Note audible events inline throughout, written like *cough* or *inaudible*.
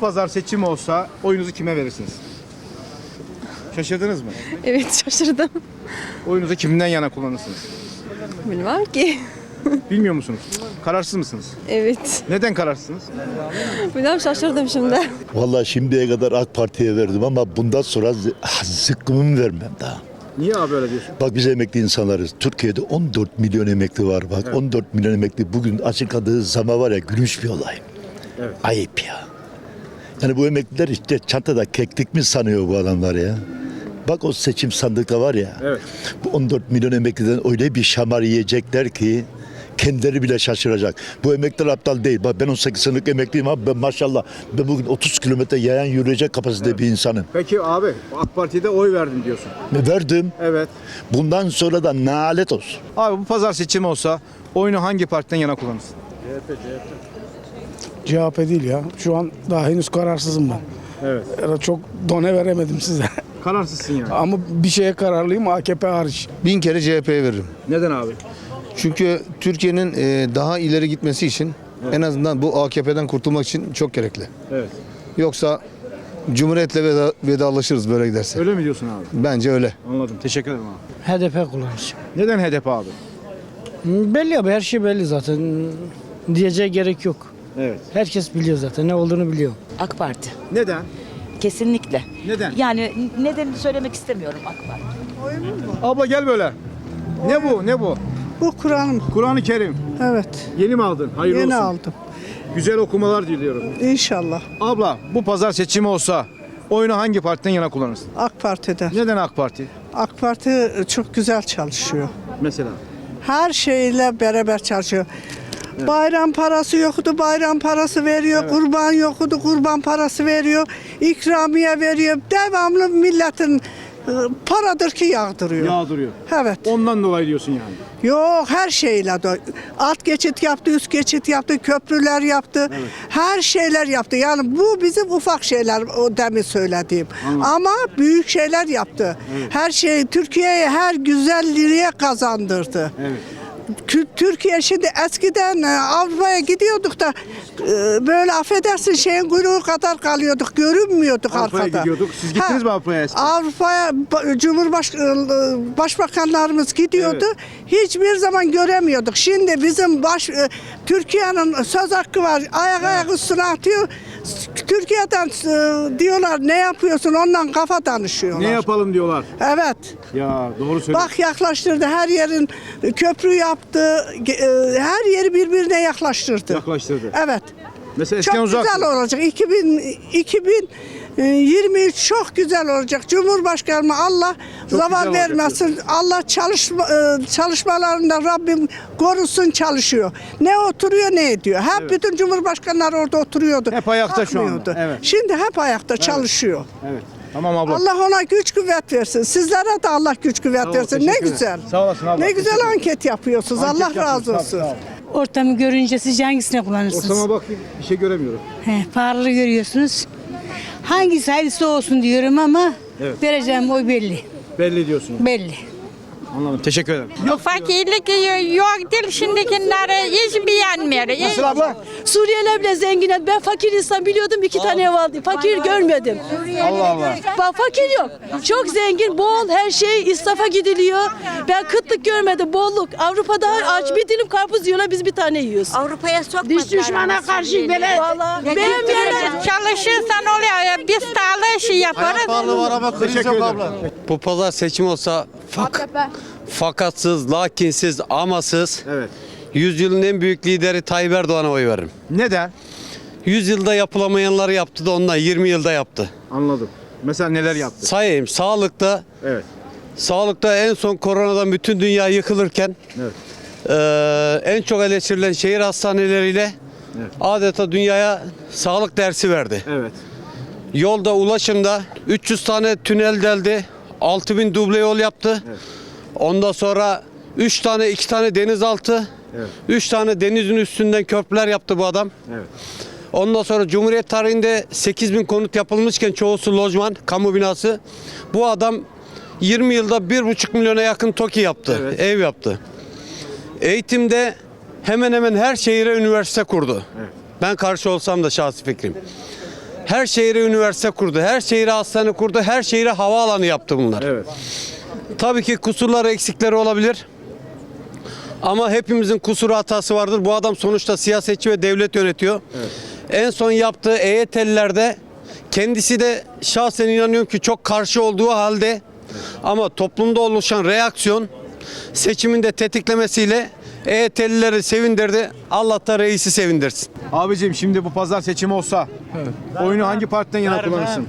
pazar seçim olsa oyunuzu kime verirsiniz? Şaşırdınız mı? Evet *laughs* şaşırdım. Oyunuzu kimden yana kullanırsınız? Bilmem ki. Bilmiyor musunuz? Kararsız mısınız? Evet. Neden kararsınız? Bilmem şaşırdım şimdi. Vallahi şimdiye kadar AK Parti'ye verdim ama bundan sonra zı- *laughs* zıkkımımı vermem daha. Niye abi öyle diyorsun? Bak biz emekli insanlarız. Türkiye'de 14 milyon emekli var. Bak 14 milyon emekli bugün açıkladığı zama var ya gülünç bir olay. Evet. Ayıp ya. Yani bu emekliler işte çantada keklik mi sanıyor bu adamlar ya? Bak o seçim sandıkta var ya. Evet. Bu 14 milyon emekliden öyle bir şamar yiyecekler ki kendileri bile şaşıracak. Bu emekliler aptal değil. Bak ben 18 senelik emekliyim abi ben maşallah ben bugün 30 kilometre yayan yürüyecek kapasitede bir insanım. Peki abi AK Parti'de oy verdim diyorsun. Ve verdim. Evet. Bundan sonra da nalet olsun. Abi bu pazar seçim olsa oyunu hangi partiden yana kullanırsın? CHP değil ya. Şu an daha henüz kararsızım ben. Evet. Çok done veremedim size. Kararsızsın yani. Ama bir şeye kararlıyım AKP hariç. Bin kere CHP'ye veririm. Neden abi? Çünkü Türkiye'nin e, daha ileri gitmesi için en azından bu AKP'den kurtulmak için çok gerekli. Evet. Yoksa Cumhuriyet'le veda, vedalaşırız böyle giderse. Öyle mi diyorsun abi? Bence öyle. Anladım. Teşekkür ederim abi. HDP kullanacağım. Neden HDP abi? Belli abi her şey belli zaten. Diyeceğe gerek yok. Evet. Herkes biliyor zaten ne olduğunu biliyor. AK Parti. Neden? Kesinlikle. Neden? Yani nedenini söylemek istemiyorum AK Parti. Abla gel böyle. Ne bu? Ne bu? Bu Kur'an'ım. Kur'an-ı Kerim. Evet. Yeni mi aldın? Hayırlı Yeni olsun. aldım. Güzel okumalar diliyorum. İnşallah. Abla bu pazar seçimi olsa oyunu hangi partiden yana kullanırsın? AK Parti'de. Neden AK Parti? AK Parti çok güzel çalışıyor. Mesela. Her şeyle beraber çalışıyor. Bayram parası yoktu, bayram parası veriyor. Kurban yoktu, kurban parası veriyor. İkramiye veriyor. Devamlı milletin e, paradır ki yağdırıyor. Yağdırıyor. Evet. Ondan dolayı diyorsun yani. Yok her şeyle de alt geçit yaptı, üst geçit yaptı, köprüler yaptı. Her şeyler yaptı. Yani bu bizim ufak şeyler o demin söylediğim. Ama büyük şeyler yaptı. Her şey Türkiye'ye her güzelliğe kazandırdı. Evet. Türkiye şimdi eskiden e, Avrupa'ya gidiyorduk da e, böyle affedersin şeyin kuyruğu kadar kalıyorduk. Görünmüyorduk Avrupa'ya arkada. gidiyorduk. Siz gittiniz mi Avrupa'ya eskiden? Avrupa'ya ba- Cumhurbaş e, başbakanlarımız gidiyordu. Hiçbir zaman göremiyorduk. Şimdi bizim baş Türkiye'nin söz hakkı var. Ayak ayak üstüne atıyor. Türkiye'den e, diyorlar ne yapıyorsun? Ondan kafa danışıyorlar. Ne yapalım diyorlar. Evet. Ya doğru söylüyorsun. Bak yaklaştırdı her yerin köprü yaptı. e, Her yeri birbirine yaklaştırdı. Yaklaştırdı. Evet. Mesela eskiden Çok uzaktı. güzel olacak. 2000 2023 çok güzel olacak. Cumhurbaşkanıma Allah güzel zaman olacak vermesin. Allah çalışma, e, çalışmalarında Rabbim korusun çalışıyor. Ne oturuyor ne ediyor. Hep bütün cumhurbaşkanları orada oturuyordu. Hep ayakta şu anda, Kalkmıyordu. evet. Şimdi hep ayakta çalışıyor. Evet. Tamam abla. Allah ona güç kuvvet versin. Sizlere de Allah güç kuvvet ol, versin. Ne güzel. Sağ olasın abla, Ne güzel anket yapıyorsunuz. Anket Allah razı yapıyoruz. Sağ ol, olsun. sağ ol. Ortamı görünce sizce hangisine kullanırsınız? Ortama bakayım. Bir şey göremiyorum. He, pahalı görüyorsunuz. Hangisi hayırlısı olsun diyorum ama Evet. vereceğim oy belli. Belli diyorsun. Belli. Anladım. Teşekkür ederim. Fakirlik yok değil şimdikileri hiç beğenmiyor. Nasıl abla? Suriyeliler bile zengin. Ben fakir insan biliyordum iki tane ev aldım. Fakir görmedim. Allah Allah. Bak fakir yok. Çok zengin, bol her şey israfa gidiliyor. Ben kıtlık görmedim, bolluk. Avrupa'da aç bir dilim karpuz yiyorlar, biz bir tane yiyoruz. Avrupa'ya sokmadılar. Dış düşmana karşı böyle beğenmeyenler çalışırsan oluyor ya biz sağlığı işi yaparız. Teşekkür ederim. Bu pazar seçim olsa fak, fakatsız, lakinsiz, amasız Evet. Yüzyılın en büyük lideri Tayyip Erdoğan'a oy veririm. Neden? 100 yılda yapılamayanları yaptı da ondan 20 yılda yaptı. Anladım. Mesela neler yaptı? Sayayım sağlıkta Evet. sağlıkta en son koronadan bütün dünya yıkılırken Evet. eee, en çok eleştirilen şehir hastaneleriyle adeta dünyaya sağlık dersi verdi. Evet. Yolda ulaşımda 300 tane tünel deldi. 6000 duble yol yaptı. Ondan sonra 3 tane 2 tane denizaltı. Evet. 3 tane denizin üstünden köprüler yaptı bu adam. Evet. Ondan sonra Cumhuriyet tarihinde 8000 konut yapılmışken çoğusu lojman, kamu binası. Bu adam 20 yılda 1,5 milyona yakın TOKİ yaptı. Evet. Ev yaptı. Eğitimde hemen hemen her şehire üniversite kurdu. Ben karşı olsam da şahsi fikrim. Her şehre üniversite kurdu, her şehre hastane kurdu, her şehre havaalanı yaptı bunlar. Evet. Tabii ki kusurları, eksikleri olabilir. Ama hepimizin kusuru hatası vardır. Bu adam sonuçta siyasetçi ve devlet yönetiyor. En son yaptığı EYT'lilerde kendisi de şahsen inanıyorum ki çok karşı olduğu halde ama toplumda oluşan reaksiyon seçimin de tetiklemesiyle EYT'lileri sevindirdi. Allah da reisi sevindirsin. Abicim şimdi bu pazar seçimi olsa oyunu hangi partiden yana kullanırsın?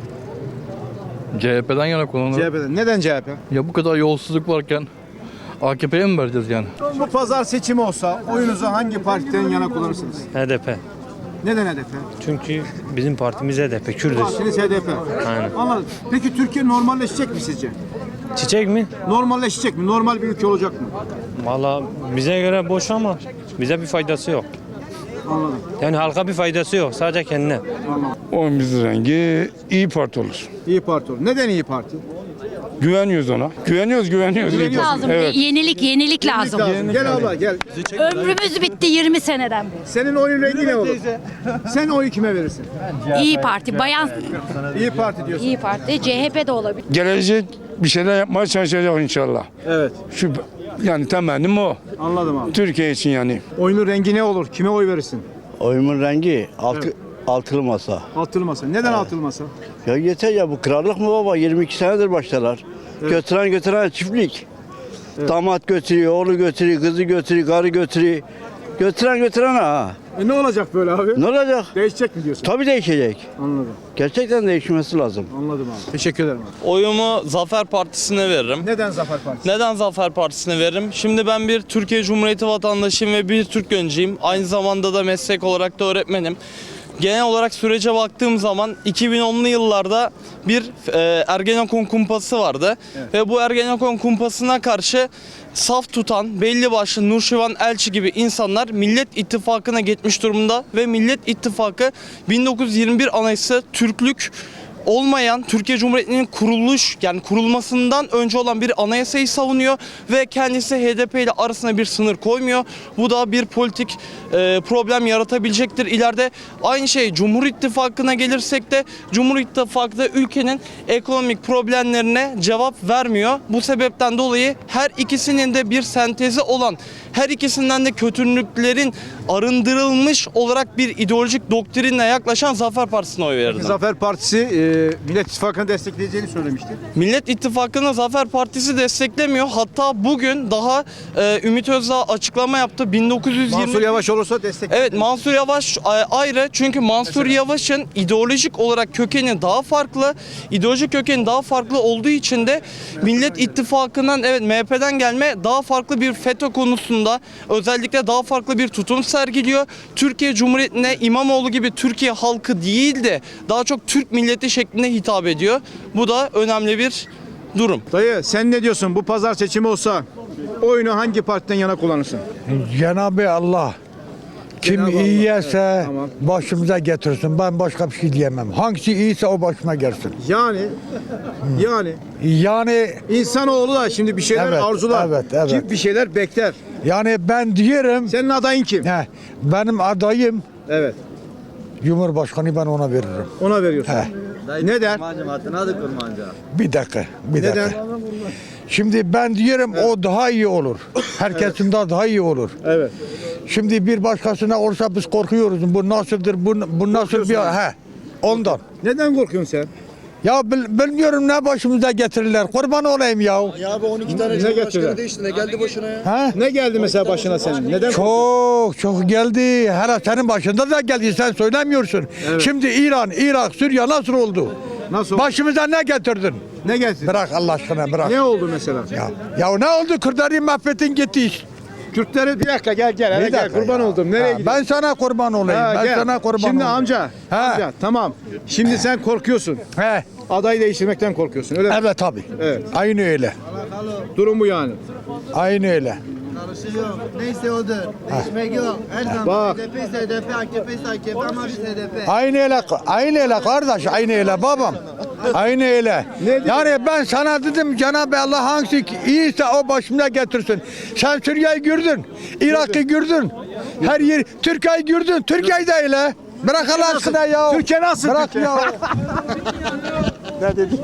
CHP'den yana kullanılır. CHP'den. Neden CHP? Ya bu kadar yolsuzluk varken AKP'ye mi vereceğiz yani? Bu pazar seçimi olsa oyunuzu hangi partiden yana kullanırsınız? HDP. Neden HDP? Çünkü bizim partimiz HDP. Kürdüz. Partiniz HDP. Aynen. Anladım. Peki Türkiye normalleşecek mi sizce? Çiçek mi? Normalleşecek mi? Normal bir ülke olacak mı? Valla bize göre boş ama bize bir faydası yok. Anladım. Yani halka bir faydası yok. Sadece kendine. Oyumuzun rengi iyi Parti olur. İyi Parti olur. Neden İyi Parti? Güveniyoruz ona. Güveniyoruz, güveniyoruz. İyi Parti. Lazım. Yenilik, yenilik lazım. Lazım. Gel abla gel. Ömrümüz bitti 20 seneden beri. Senin oyun rengi ne olur? Sen oyu kime verirsin? İyi Parti, Bayan İyi Parti diyorsun. İyi Parti, CHP de olabilir. Gelecek bir şeyler yapmaya çalışacak inşallah. Evet. Şu yani temennim o. Anladım abi. Türkiye için yani. Oyunun rengi ne olur? Kime oy verirsin? Oyumun rengi altı, Evet. Altılı masa. Altılı masa. Neden altılı masa? Ya yeter ya bu krallık mı baba? 22 senedir başlarlar. Götüren götüren çiftlik. Damat götürüyor, oğlu götürüyor, kızı götürüyor, karı götürüyor. Götüren götüren ha. E ne olacak böyle abi? Ne olacak? Değişecek mi diyorsun? Tabii değişecek. Anladım. Gerçekten değişmesi lazım. Anladım abi. Teşekkür ederim abi. Oyumu Zafer Partisi'ne veririm. Neden Zafer Partisi? Neden Zafer Partisi'ne veririm? Şimdi ben bir Türkiye Cumhuriyeti vatandaşıyım ve bir Türk genciyim. Aynı zamanda da meslek olarak da öğretmenim. Genel olarak sürece baktığım zaman 2010'lu yıllarda bir e, Ergenekon kumpası vardı. Ve bu Ergenekon kumpasına karşı saf tutan belli başlı Nurşivan Elçi gibi insanlar Millet İttifakı'na geçmiş durumda ve Millet İttifakı 1921 Anayasası Türklük olmayan Türkiye Cumhuriyeti'nin kuruluş yani kurulmasından önce olan bir anayasayı savunuyor ve kendisi HDP ile arasına bir sınır koymuyor. Bu da bir politik e, problem yaratabilecektir ileride. Aynı şey Cumhur İttifakı'na gelirsek de Cumhur İttifakı da ülkenin ekonomik problemlerine cevap vermiyor. Bu sebepten dolayı her ikisinin de bir sentezi olan her ikisinden de kötülüklerin arındırılmış olarak bir ideolojik doktrinle yaklaşan Zafer Partisi'ne oy verirdim. Zafer Partisi e, Millet İttifakı'nı destekleyeceğini söylemişti. Millet İttifakı'nı Zafer Partisi desteklemiyor. Hatta bugün daha e, Ümit Özdağ açıklama yaptı. 1920 Mansur Yavaş olursa destek. Evet Mansur Yavaş ayrı çünkü Mansur Yavaş'ın ideolojik olarak kökeni daha farklı. İdeolojik kökeni daha farklı olduğu için de Millet İttifakı'ndan evet MHP'den gelme daha farklı bir FETÖ konusunda özellikle daha farklı bir tutum sergiliyor. Türkiye Cumhuriyeti'ne İmamoğlu gibi Türkiye halkı değil de daha çok Türk milleti şeklinde hitap ediyor. Bu da önemli bir durum. Dayı sen ne diyorsun? Bu pazar seçimi olsa oyunu hangi partiden yana kullanırsın? Cenab-ı Allah kim Cenab-ı Allah, iyiyse evet, tamam. başımıza getirsin. Ben başka bir şey diyemem. Hangisi iyiyse o başıma gelsin. Yani yani Yani insanoğlu da şimdi bir şeyler Evet, arzular. evet, evet. Kim bir şeyler bekler. Yani ben diyorum Senin adayın kim? he, benim adayım Evet. Cumhurbaşkanı ben ona veririm. Ona veriyorsun. He. Neden? Bir dakika, bir dakika. Neden? Şimdi ben diyorum o daha iyi olur. Herkesinden daha iyi olur. Evet. Şimdi bir başkasına olsa biz korkuyoruz. Bu nasıldır? Bu, bu nasıl bir he? Ondan. Neden korkuyorsun sen? Ya bil- bilmiyorum ne başımıza getirirler. Kurban olayım ya. ne getirdi? değişti ne geldi başına ya? Ha? Ne geldi mesela başına senin? Neden? Çok çok geldi. Hele senin başında da geldi. Sen söylemiyorsun. Şimdi İran, Irak, Suriye nasıl oldu? Nasıl oldu? Başımıza ne getirdin? Ne geldi? Bırak Allah aşkına bırak. Ne oldu mesela? Ya, ya ne oldu? Kırdarı mahvettin gitti iş. Kürtleri bir dakika gel gel. hele gel dakika kurban ya. oldum. Nereye Ha, gidiyorsun? Ben sana kurban olayım. Ha, ben gel. sana kurban Şimdi olayım. amca. Ha. Amca tamam. Şimdi sen korkuyorsun. He. Aday değiştirmekten korkuyorsun öyle mi? Evet tabii. Evet. Aynı öyle. Durum bu yani. Aynı öyle. Neyse odur. Değişmek yok. Her zaman Bak. HDP ise HDP, AKP ise AKP ama biz HDP. Aynı öyle, aynı öyle kardeş, aynı öyle babam. Aynı öyle. Yani ben sana dedim Cenab-ı Allah hangisi iyiyse o başımda getirsin. Sen Suriye'yi gördün, Irak'ı gördün, her yer, Türkiye'yi gördün, Türkiye'yi de öyle. Bırak Allah aşkına ya. Türkiye nasıl Bırak ya. *laughs* Ne dedi?